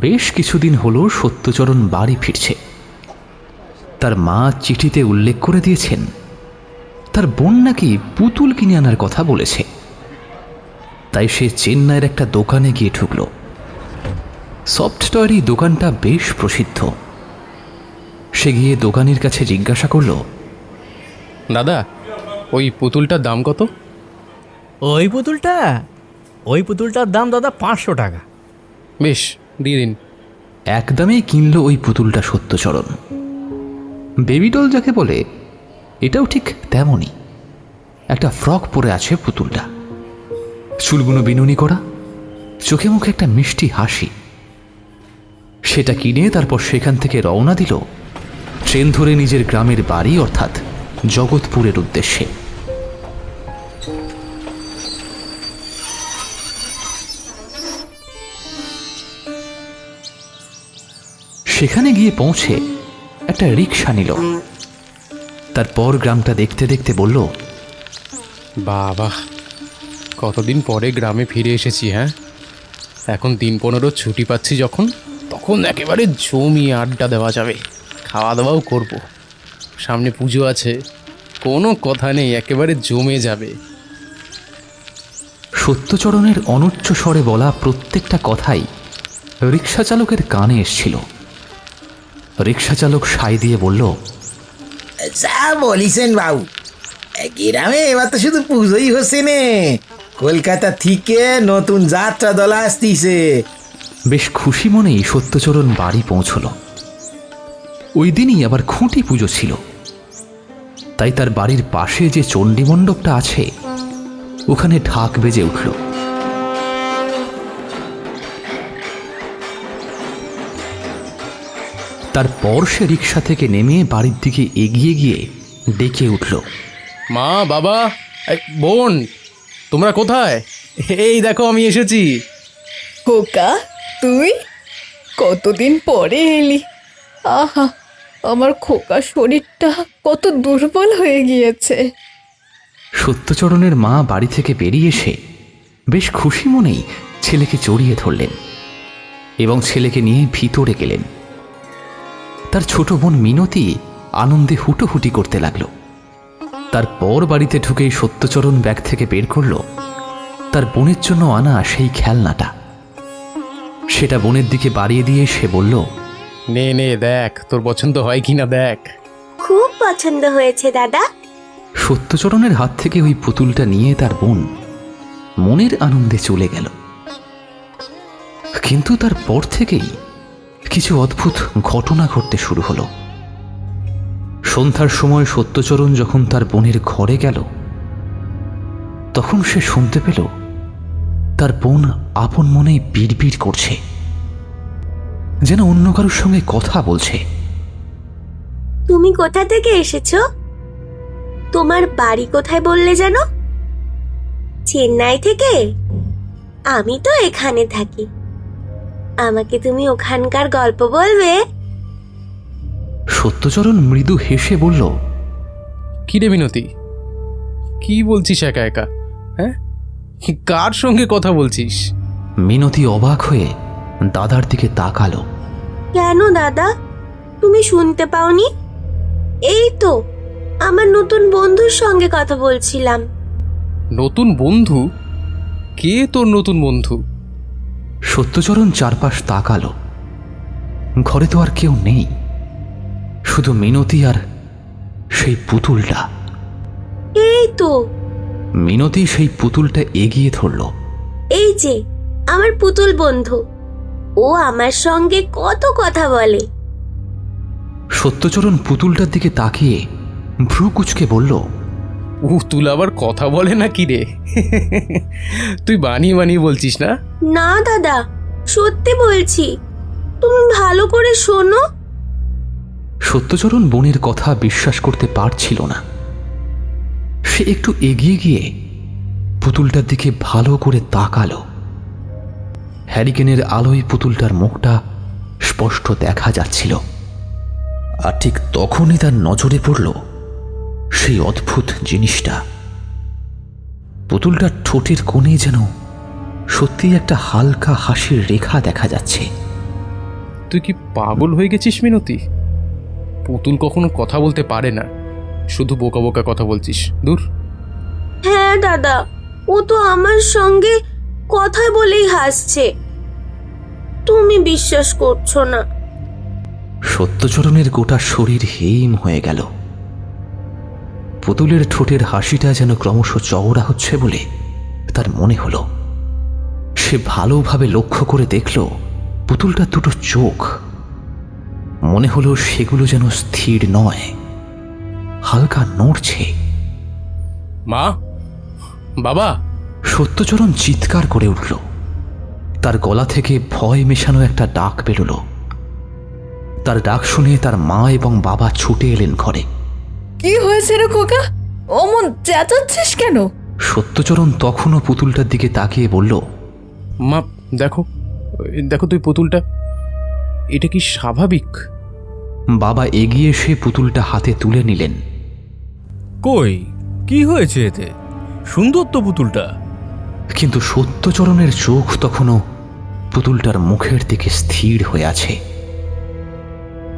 বেশ কিছুদিন হলো সত্যচরণ বাড়ি ফিরছে। তার মা চিঠিতে উল্লেখ করে দিয়েছেন তার বোন নাকি পুতুল কিনে আনার কথা বলেছে। তাই সে চেন্নাইয়ের একটা দোকানে গিয়ে ঢুকল। সফট টয়ের দোকানটা বেশ প্রসিদ্ধ। সে গিয়ে দোকানের কাছে জিজ্ঞাসা করল দাদা ওই পুতুলটার দাম কত? ওই পুতুলটা? ওই পুতুলটার দাম দাদা পাঁচশো টাকা। বেশ দিয়ে দিন। একদমই কিনল ওই পুতুলটা সত্যচরণ। বেবিডল যাকে বলে, এটাও ঠিক তেমনই। একটা ফ্রক পরে আছে পুতুলটা। চুলগুলো বিনুনি করা, চোখে মুখে একটা মিষ্টি হাসি। সেটা কিনে তারপর সেখান থেকে রওনা দিল ট্রেন ধরে নিজের গ্রামের বাড়ি, অর্থাৎ জগৎপুরের উদ্দেশ্যে। সেখানে গিয়ে পৌঁছে একটা রিক্সা নিল। তারপর গ্রামটা দেখতে দেখতে বলল বাবা কতদিন পরে গ্রামে ফিরে এসেছি হ্যাঁ? এখন দিন পনেরো ছুটি পাচ্ছি যখন তখন একেবারে জমিয়ে আড্ডা দেওয়া যাবে খাওয়া দাওয়াও করব। সামনে পুজো আছে কোনো কথা নেই একেবারে জমে যাবে। সত্যচরণের অনুচ্চ স্বরে বলা প্রত্যেকটা কথাই রিক্সা চালকের কানে এসছিল। রিক্সা চালক সাই দিয়ে বলল যা বলিছেন বাবু। গ্রামে এবার তো শুধু পুজোই হচ্ছে নে। কলকাতা থেকে নতুন যাত্রা দল আসতিছে। বেশ খুশি মনেই সত্যচরণ বাড়ি পৌঁছল। ওই দিনই আবার খুঁটি পুজো ছিল। তাই তার বাড়ির পাশে যে চণ্ডী মণ্ডপটা আছে ওখানে ঢাক বেজে উঠল। তারপর সে রিক্সা থেকে নেমে বাড়ির দিকে এগিয়ে গিয়ে ডেকে উঠল। মা বাবা বোন তোমরা কোথায়? এই দেখো আমি এসেছি। খোকা তুই? কতদিন পরে এলি? আহা আমার খোকা শরীরটা কত দুর্বল হয়ে গিয়েছে। সত্যচরণের মা বাড়ি থেকে বেরিয়ে এসে বেশ খুশি মনেই ছেলেকে জড়িয়ে ধরলেন এবং ছেলেকে নিয়ে ভিতরে গেলেন। তার ছোট বোন মিনতি আনন্দে হুটোহুটি করতে লাগল। তারপর বাড়িতে ঢুকেই সত্যচরণ ব্যাগ থেকে বের করল। তার বোনের জন্য আনা সেই খেলনাটা। সেটা বোনের দিকে বাড়িয়ে দিয়ে সে বলল নে নে দেখ তোর পছন্দ হয় কি না দেখ। খুব পছন্দ হয়েছে দাদা। সত্যচরণের হাত থেকে ওই পুতুলটা নিয়ে তার বোন মনের আনন্দে চলে গেল। কিন্তু তার পর থেকেই কিছু অদ্ভুত ঘটনা ঘটতে শুরু হলো। সন্ধ্যার সময় সত্যচরণ যখন তার বোনের ঘরে গেল, তখন সে শুনতে পেল, তার বোন আপন মনেই বিড়বিড় করছে, যেন অন্য কারোর সঙ্গে কথা বলছে। তুমি কোথা থেকে এসেছ? তোমার বাড়ি কোথায় বললে যেন? চেন্নাই থেকে? আমি তো এখানে থাকি। আমাকে তুমি ওখানকার গল্প বলবে। সত্যচরণ মৃদু হেসে বলল কি রে মিনতি কি বলছিস একা একা? হ্যাঁ? কার সঙ্গে কথা বলছিস? মিনতি অবাক হয়ে দাদার দিকে তাকালো। কেন দাদা? তুমি শুনতে পাওনি? এই তো আমার নতুন বন্ধুর সঙ্গে কথা বলছিলাম। নতুন বন্ধু? কে তোর নতুন বন্ধু? সত্যচরণ চারপাশ তাকালো। ঘরে তো আর কেউ নেই। শুধু মিনতি আর সেই পুতুলটা। এই তো। মিনতি সেই পুতুলটা এগিয়ে ধরল। এই যে আমার পুতুল বন্ধু। ও আমার সঙ্গে কত কথা বলে। সত্যচরণ পুতুলটার দিকে তাকিয়ে ভ্রু কুচকে বলল তুল আবার কথা বলে না কি রে? তুই বানিয়ে বানিয়ে বলছিস না? না দাদা সত্যি বলছি। তুমি ভালো করে শোনো। সত্যচরণ বোনের কথা বিশ্বাস করতে পারছিল না। সে একটু এগিয়ে গিয়ে পুতুলটার দিকে ভালো করে তাকালো। হ্যারিকেনের আলোয় পুতুলটার মুখটা স্পষ্ট দেখা যাচ্ছিল। আর ঠিক তখনই তার নজরে পড়ল সেই অদ্ভুত জিনিসটা। পুতুলটার ঠোঁটের কোণে যেন সত্যিই একটা হালকা হাসির রেখা দেখা যাচ্ছে। তুই কি পাগল হয়ে গেছিস মিনতি? পুতুল কখনো কথা বলতে পারে না। শুধু বোকা বোকা কথা বলছিস। দূর। হ্যাঁ দাদা। ও তো আমার সঙ্গে কথা বলেই হাসছে। তুমি বিশ্বাস করছ না। সত্যচরণের গোটা শরীর হিম হয়ে গেল। পুতুলের ঠোঁটের হাসিটা যেন ক্রমশ চওড়া হচ্ছে বলে তার মনে হলো। সে ভালোভাবে লক্ষ্য করে দেখল পুতুলটার দুটো চোখ। মনে হলো সেগুলো যেন স্থির নয় হালকা নড়ছে। মা বাবা। সত্যচরণ চিৎকার করে উঠল। তার গলা থেকে ভয় মেশানো একটা ডাক বেরোলো। তার ডাক শুনে তার মা এবং বাবা ছুটে এলেন ঘরে। কি হয়েছে রে খোকা? অমন চেঁচাচ্ছিস কেন? সত্যচরণ তখনও পুতুলটার দিকে তাকিয়ে বলল মা দেখো দেখো তুই পুতুলটা। এটা কি স্বাভাবিক? বাবা এগিয়ে এসে পুতুলটা হাতে তুলে নিলেন। কই? কি হয়েছে এতে? সুন্দর তো পুতুলটা। কিন্তু সত্যচরণের চোখ তখনও পুতুলটার মুখের দিকে স্থির হয়ে আছে।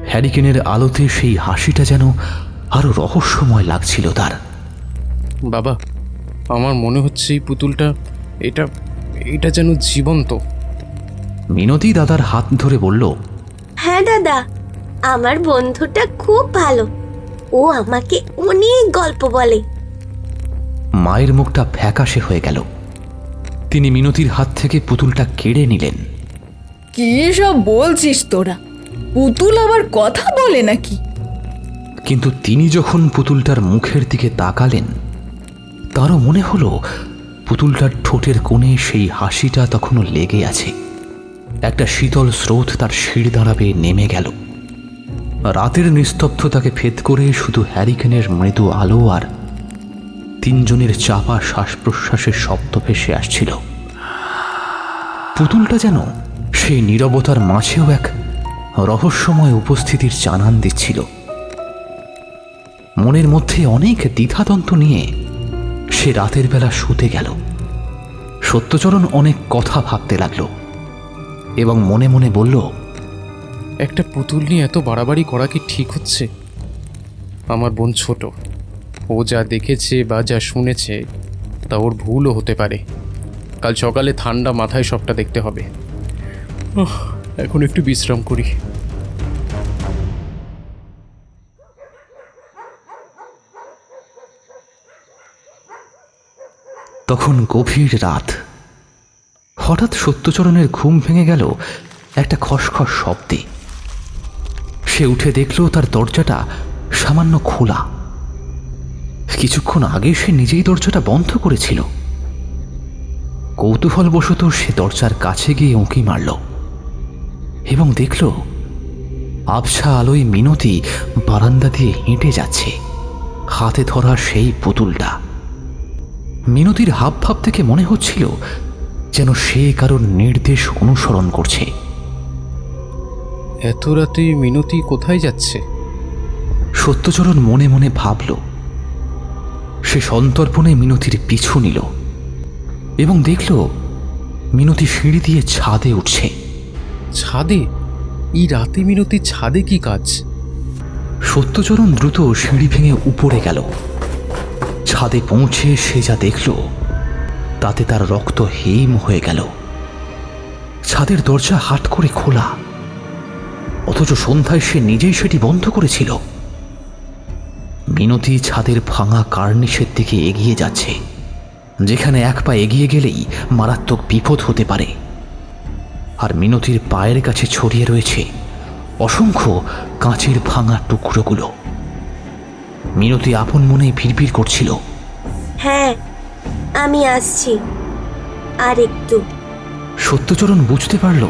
হ্যারিকেনের আলোতে সেই হাসিটা যেন আরও রহস্যময় লাগছিল তার। বাবা আমার মনে হচ্ছে এই পুতুলটা এটা এটা যেন জীবন্ত। মিনতি দাদার হাত ধরে বলল হ্যাঁ দাদা আমার বন্ধুটা খুব ভালো। ও আমাকে অনেক গল্প বলে। মায়ের মুখটা ফ্যাকাশে হয়ে গেল। তিনি মিনতির হাত থেকে পুতুলটা কেড়ে নিলেন। কি সব বলছিস তোরা? পুতুল আবার কথা বলে নাকি? কিন্তু তিনি যখন পুতুলটার মুখের দিকে তাকালেন, তারও মনে হলো পুতুলটার ঠোঁটের কোণে সেই হাসিটা তখনও লেগে আছে। একটা শীতল স্রোত তার শির দাঁড়াবে নেমে গেল। রাতের নিস্তব্ধতাকে ফেদ করে শুধু হ্যারিকেনের মৃদু আলো আর তিনজনের চাপা শ্বাস প্রশ্বাসের শব্দ ভেসে আসছিল। পুতুলটা যেন সেই নীরবতার মাঝেও এক রহস্যময় উপস্থিতির জানান দিচ্ছিল। মনের মধ্যে অনেক দ্বিধাদ্বন্দ্ব নিয়ে সে রাতের বেলা শুতে গেল। সত্যচরণ অনেক কথা ভাবতে লাগল এবং মনে মনে বলল, একটা পুতুল নিয়ে এত বাড়াবাড়ি করা কি ঠিক হচ্ছে? আমার বোন ছোট। ও যা দেখেছে বা যা শুনেছে, তা ওর ভুলও হতে পারে। কাল সকালে ঠান্ডা মাথায় সবটা দেখতে হবে। এখন একটু বিশ্রাম করি। তখন গভীর রাত। হঠাৎ সত্যচরণের ঘুম ভেঙে গেল একটা খসখস শব্দে। সে উঠে দেখল তার দরজাটা সামান্য খোলা। কিছুক্ষণ আগে সে নিজেই দরজাটা বন্ধ করেছিল। কৌতূহলবশত সে দরজার কাছে গিয়ে উঁকি মারল এবং দেখল আবছা আলোয় মিনতি বারান্দা দিয়ে হেঁটে যাচ্ছে। হাতে ধরা সেই পুতুলটা। মিনতির হাবভাব থেকে মনে হচ্ছিল যেন সে কারোর নির্দেশ অনুসরণ করছে। এত রাতে মিনতি কোথায় যাচ্ছে? সত্যচরণ মনে মনে ভাবল। সে সন্তর্পণে মিনতির পিছু নিল এবং দেখল মিনতি সিঁড়ি দিয়ে ছাদে উঠছে। ছাদে? এই রাতে মিনতি ছাদে কি কাজ? সত্যচরণ দ্রুত সিঁড়ি ভেঙে উপরে গেল। ছাদে পৌঁছে সে যা দেখল, তাতে তার রক্ত হিম হয়ে গেল। ছাদের দরজা হাট করে খোলা। অথচ সন্ধ্যায় সে নিজেই সেটি বন্ধ করেছিল। মিনতি ছাদের ভাঙা কার্নিশের দিকে এগিয়ে যাচ্ছে, যেখানে এক পা এগিয়ে গেলেই মারাত্মক বিপদ হতে পারে। আর মিনতির পায়ের কাছে ছড়িয়ে রয়েছে অসংখ্য কাঁচের ভাঙা টুকরোগুলো। মিনতি আপন মনে ভিড়ভিড় করছিল। হ্যাঁ আমি আসছি। আর একটু। সত্যচরণ বুঝতে পারল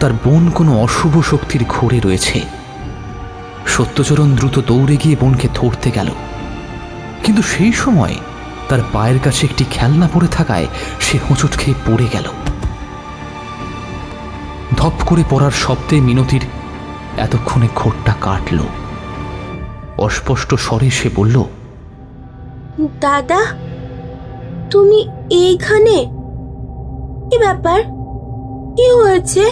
তার বোন কোনো অশুভ শক্তির ঘোরে রয়েছে। সত্যচরণ দ্রুত দৌড়ে গিয়ে বোনকে ধরতে গেল। কিন্তু সেই সময় তার পায়ের কাছে একটি খেলনা পড়ে থাকায় সে হোঁচট খেয়ে পড়ে গেল। ধপ করে পড়ার শব্দে মিনতির এতক্ষণে ঘোরটা কাটল। অস্পষ্ট স্বরে সে বলল দাদা তুমি এইখানে? কি ব্যাপার? কি হয়েছে?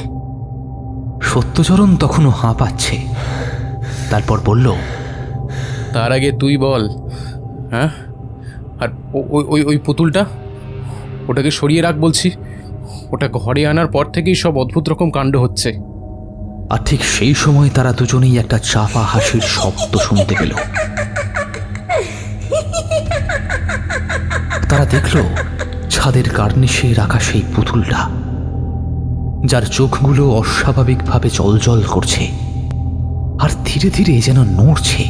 সত্যচরণ তখনও হাঁপাচ্ছে তারপর বলল তার আগে তুই বল হ্যাঁ? আর ও- ওই ওই ওই পুতুলটা? ওটাকে সরিয়ে রাখ বলছি। ওটা ঘরে আনার পর থেকেই সব অদ্ভুত রকম কাণ্ড হচ্ছে। আর ঠিক সেই সময় তারা দুজনেই একটা চাপা হাসির শব্দ শুনতে পেল। তারা দেখল ছাদের কার্নিশে রাখা সেই পুতুলটা, যার চোখগুলো অস্বাভাবিকভাবে জলজল করছে আর ধীরে ধীরে যেন নড়ছে।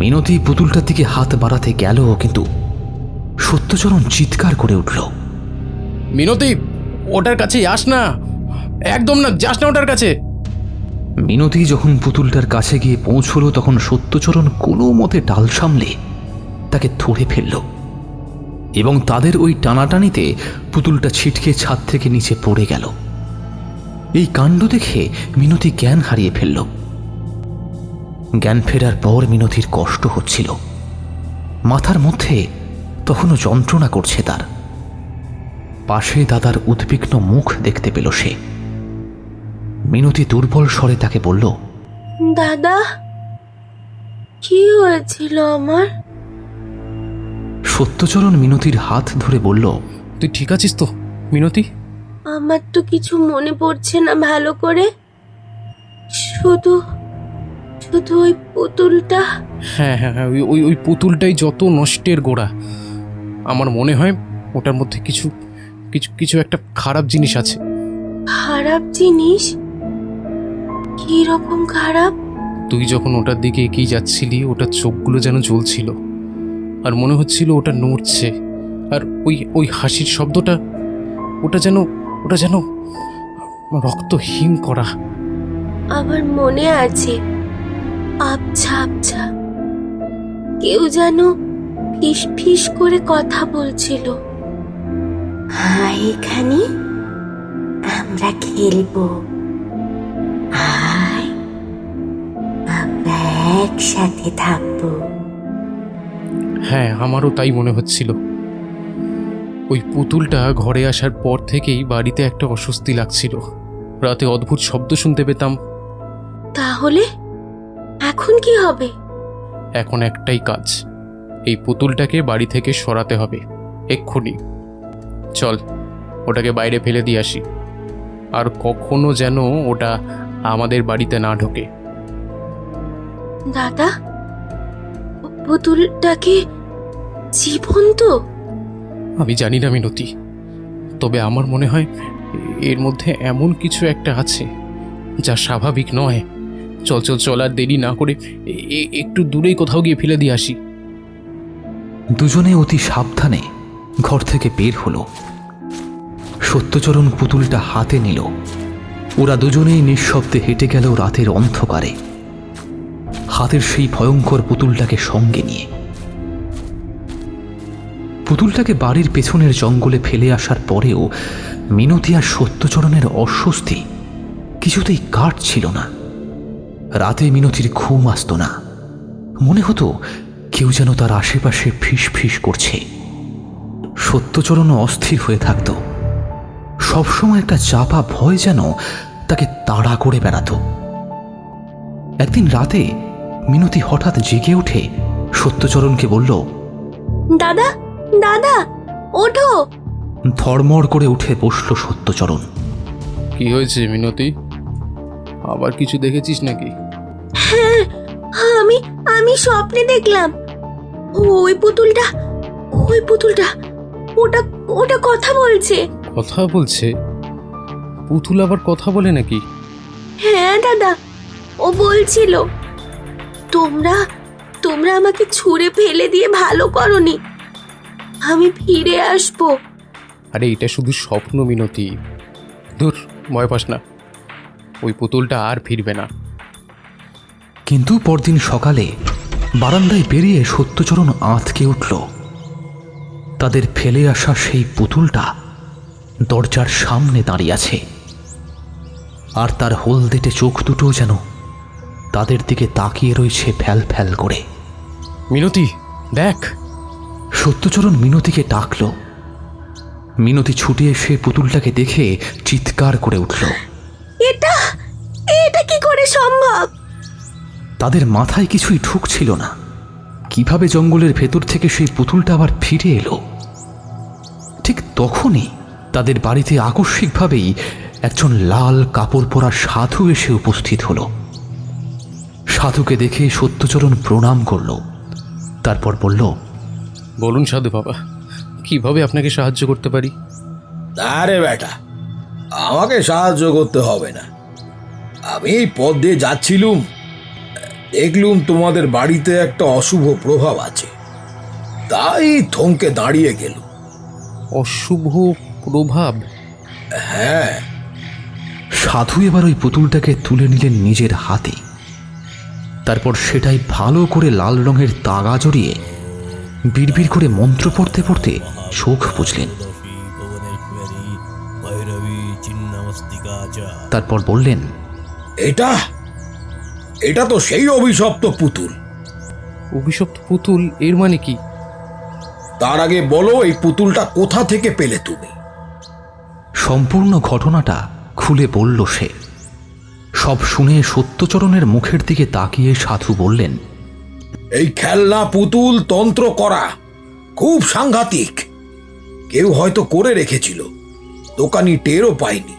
মিনতি পুতুলটার দিকে হাত বাড়াতে গেল, কিন্তু সত্যচরণ চিৎকার করে উঠল। মিনতি, ওটার কাছে আস না। একদম না, যাস না ওটার কাছে। মিনতি যখন পুতুলটার কাছে গিয়ে পৌঁছলো, তখন সত্যচরণ কোনো মতে ডাল সামলে তাকে ধরে ফেলল। এবং তাদের ওই টানাটানিতে পুতুলটা ছিটকে ছাদ থেকে নিচে পড়ে গেল। এই কাণ্ড দেখে মিনতি জ্ঞান হারিয়ে ফেলল। জ্ঞান ফেরার পর মিনতির কষ্ট হচ্ছিল। মাথার মধ্যে তখনও যন্ত্রণা করছে তার। পাশে দাদার উদ্বিগ্ন মুখ দেখতে পেল সে। মিনতি দুর্বল স্বরে তাকে বলল দাদা কি হয়েছিল আমার? সত্যচরণ মিনতির হাত ধরে বলল তুই ঠিক আছিস তো মিনতি? আমার তো কিছু মনে পড়ছে না ভালো করে। শুধু শুধু ওই পুতুলটা। হ্যাঁ হ্যাঁ হ্যাঁ ওই ওই ওই পুতুলটাই যত নষ্টের গোড়া। আমার মনে হয় ওটার মধ্যে কিছু কিছু কিছু একটা খারাপ জিনিস আছে। খারাপ জিনিস? কি রকম খারাপ? তুই যখন ওটার দিকে এগিয়ে যাচ্ছিলি ওটার চোখগুলো যেন জ্বলছিল। আর মনে হচ্ছিল ওটা নড়ছে। আর ওই ওই হাসির শব্দটা ওটা যেন ওটা যেন রক্তহীন করা। আমার মনে আছে। আবছা আবছা। কেউ যেন ফিস ফিস করে কথা বলছিল। হাই এখানে আমরা খেলব। একসাথে থাকব। হ্যাঁ আমারও তাই মনে হচ্ছিল। ওই পুতুলটা ঘরে আসার পর থেকেই বাড়িতে একটা অস্বস্তি লাগছিল। রাতে অদ্ভুত শব্দ শুনতে পেতাম। তাহলে? এখন কি হবে? এখন একটাই কাজ। এই পুতুলটাকে বাড়ি থেকে সরাতে হবে। এক্ষুনি। চল ওটাকে বাইরে ফেলে দিয়ে আসি। আর কখনো যেন ওটা আমাদের বাড়িতে না ঢোকে। দাদা পুতুলটাকে জীবন্ত? আমি জানি না মিনতি তবে আমার মনে হয় এর মধ্যে এমন কিছু একটা আছে যা স্বাভাবিক নয়। চল চল চল আর দেরি না করে একটু দূরেই কোথাও গিয়ে ফেলে দিয়ে আসি। দুজনে অতি সাবধানে ঘর থেকে বের হলো। সত্যচরণ পুতুলটা হাতে নিল। ওরা দুজনেই নিঃশব্দে হেঁটে গেল রাতের অন্ধকারে। হাতের সেই ভয়ঙ্কর পুতুলটাকে সঙ্গে নিয়ে। পুতুলটাকে বাড়ির পেছনের জঙ্গলে ফেলে আসার পরেও মিনতি আর সত্যচরণের অস্বস্তি কিছুতেই কাটছিল না। রাতে মিনতির ঘুম আসত না। মনে হতো কেউ যেন তার আশেপাশে ফিস ফিস করছে। সত্যচরণও অস্থির হয়ে থাকত। সবসময় একটা চাপা ভয় যেন তাকে তাড়া করে বেড়াতো। একদিন রাতে মিনতি হঠাৎ জেগে উঠে সত্যচরণকে বলল দাদা দাদা ওঠো। ধর্মড় করে উঠে বসল সত্যচরণ। কি হয়েছে মিনতি? আবার কিছু দেখেছিস নাকি? হ্যাঁ আমি আমি স্বপ্নে দেখলাম। ওই পুতুলটা ওই পুতুলটা ওটা ওটা কথা বলছে। কথা বলছে? পুতুল আবার কথা বলে নাকি? হ্যাঁ দাদা ও বলছিল। তোমরা তোমরা আমাকে ছুঁড়ে ফেলে দিয়ে ভালো করনি। আমি ফিরে আসব। আরে এটা শুধু স্বপ্ন মিনতি। দূর ভয় পাস না। ওই পুতুলটা আর ফিরবে না। কিন্তু পরদিন সকালে বারান্দায় বেরিয়ে সত্যচরণ আঁতকে উঠল। তাদের ফেলে আসা সেই পুতুলটা দরজার সামনে দাঁড়িয়ে আছে। আর তার হলদেটে চোখ দুটো যেন তাদের দিকে তাকিয়ে রয়েছে ফ্যাল ফ্যাল করে। মিনতি দেখ। সত্যচরণ মিনতিকে ডাকল। মিনতি ছুটে এসে পুতুলটাকে দেখে চিৎকার করে উঠল। এটা এটা কি করে সম্ভব? তাদের মাথায় কিছুই ঢুকছিল না। কীভাবে জঙ্গলের ভেতর থেকে সেই পুতুলটা আবার ফিরে এলো? ঠিক তখনই তাদের বাড়িতে আকস্মিকভাবেই একজন লাল কাপড় পরা সাধু এসে উপস্থিত হলো। সাধুকে দেখে সত্যচরণ প্রণাম করল। তারপর বলল বলুন সাধু বাবা কীভাবে আপনাকে সাহায্য করতে পারি? আরে বেটা আমাকে সাহায্য করতে হবে না। আমি এই পথ দিয়ে যাচ্ছিলুম দেখলুম তোমাদের বাড়িতে একটা অশুভ প্রভাব আছে। তাই থমকে দাঁড়িয়ে গেল অশুভ প্রভাব? হ্যাঁ। সাধু এবার ওই পুতুলটাকে তুলে নিলেন নিজের হাতে। তারপর সেটাই ভালো করে লাল রঙের তাগা জড়িয়ে বিড়বিড় করে মন্ত্র পড়তে পড়তে সুখ বুঝলেন। তারপর বললেন এটা? এটা তো সেই অভিশপ্ত পুতুল। অভিশপ্ত পুতুল এর মানে কি? তার আগে বলো এই পুতুলটা কোথা থেকে পেলে তুমি? সম্পূর্ণ ঘটনাটা খুলে বলল সে। সব শুনে সত্যচরণের মুখের দিকে তাকিয়ে সাধু বললেন এই খেলনা পুতুল তন্ত্র করা খুব সাংঘাতিক। কেউ হয়তো করে রেখেছিল দোকানি টেরও পায়নি।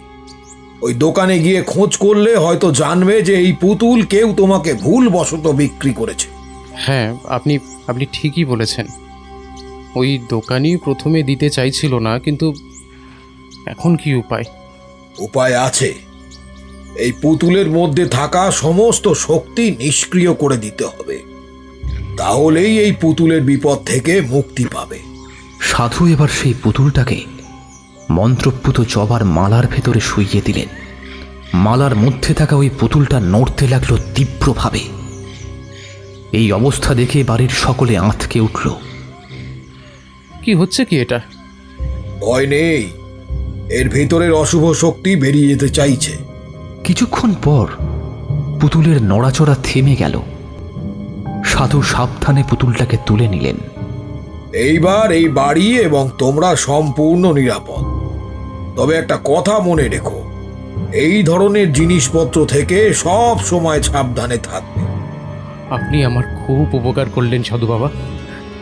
ওই দোকানে গিয়ে খোঁজ করলে হয়তো জানবে যে এই পুতুল কেউ তোমাকে ভুল বশত বিক্রি করেছে। হ্যাঁ আপনি আপনি ঠিকই বলেছেন। ওই দোকানি প্রথমে দিতে চাইছিল না কিন্তু এখন কি উপায়? উপায় আছে। এই পুতুলের মধ্যে থাকা সমস্ত শক্তি নিষ্ক্রিয় করে দিতে হবে। তাহলেই এই পুতুলের বিপদ থেকে মুক্তি পাবে। সাধু এবার সেই পুতুলটাকে মন্ত্রপুত জবার মালার ভেতরে শুইয়ে দিলেন। মালার মধ্যে থাকা ওই পুতুলটা নড়তে লাগল তীব্রভাবে। এই অবস্থা দেখে বাড়ির সকলে আঁতকে উঠল। কি হচ্ছে কি এটা? ভয় নেই। এর ভেতরের অশুভ শক্তি বেরিয়ে যেতে চাইছে। কিছুক্ষণ পর পুতুলের নড়াচড়া থেমে গেল। সাধু সাবধানে পুতুলটাকে তুলে নিলেন। এইবার এই বাড়ি এবং তোমরা সম্পূর্ণ নিরাপদ। তবে একটা কথা মনে রেখো এই ধরনের জিনিসপত্র থেকে সব সময় সাবধানে থাকবে। আপনি আমার খুব উপকার করলেন সাধু বাবা।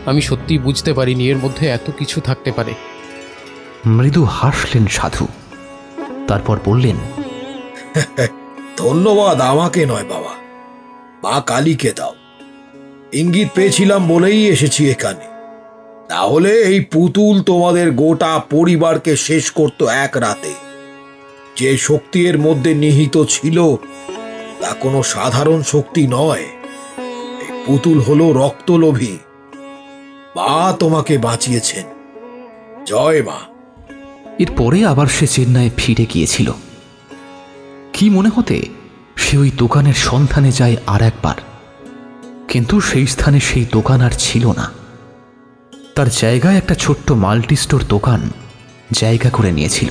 আমি সত্যি বুঝতে পারিনি এর মধ্যে এত কিছু থাকতে পারে। মৃদু হাসলেন সাধু। তারপর বললেন ধন্যবাদ আমাকে নয় বাবা। মা কালীকে দাও। ইঙ্গিত পেয়েছিলাম বলেই এসেছি এখানে। তাহলে এই পুতুল তোমাদের গোটা পরিবারকে শেষ করত এক রাতে। যে শক্তি এর মধ্যে নিহিত ছিল, তা কোনো সাধারণ শক্তি নয়। পুতুল হলো রক্তলোভী। মা তোমাকে বাঁচিয়েছেন। জয় মা। এরপরে আবার সে চেন্নাই ফিরে গিয়েছিল। কি মনে হতে, সে ওই দোকানের সন্ধানে যায় আর একবার। কিন্তু সেই স্থানে সেই দোকান আর ছিল না। তার জায়গায় একটা ছোট্ট মাল্টি স্টোর দোকান জায়গা করে নিয়েছিল।